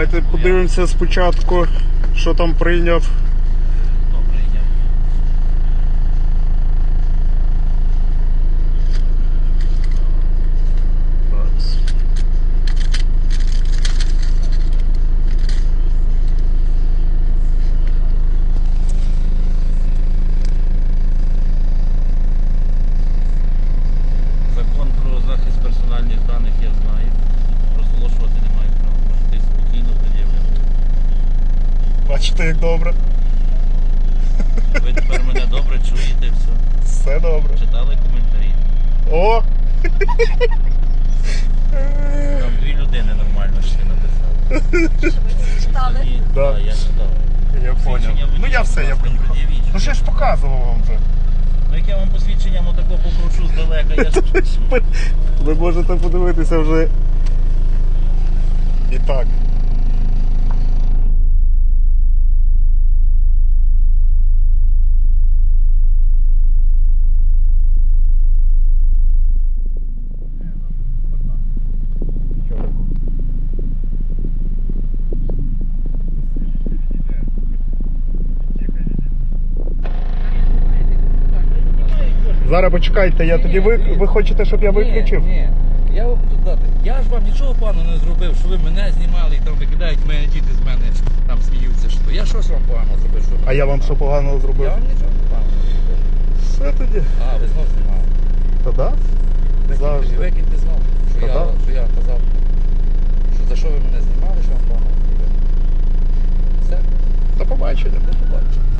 Давайте подивимося спочатку, що там прийняв. Бачите, як добре. Ви тепер мене добре чуєте, все. Все добре. Читали коментарі. О! Там дві людини нормально ще написали. Читали? Ні, Да. да, я читав. Я поняв. Ну я все, я поїхав. Ну ще ж показував вам вже. Ну як я вам посвідченням отако покручу здалека, я ж Ви- Ви можете подивитися вже. І так. Зараз почекайте, я тоді ви, ви хочете, щоб я виключив? Ні, ні. Я вам буду дати. Я ж вам нічого поганого не зробив, що ви мене знімали і там викидають мене діти з мене там сміються. Що я щось вам погано зробив, що ви А я вам що поганого Я вам нічого поганого не зробив. Все тоді. А, ви знов знімали. Та да? Завжди. Викиньте, викиньте знов, що Та я, да. що я казав. Що за що ви мене знімали, що вам погано зробив. Все, До побачення. до побачення.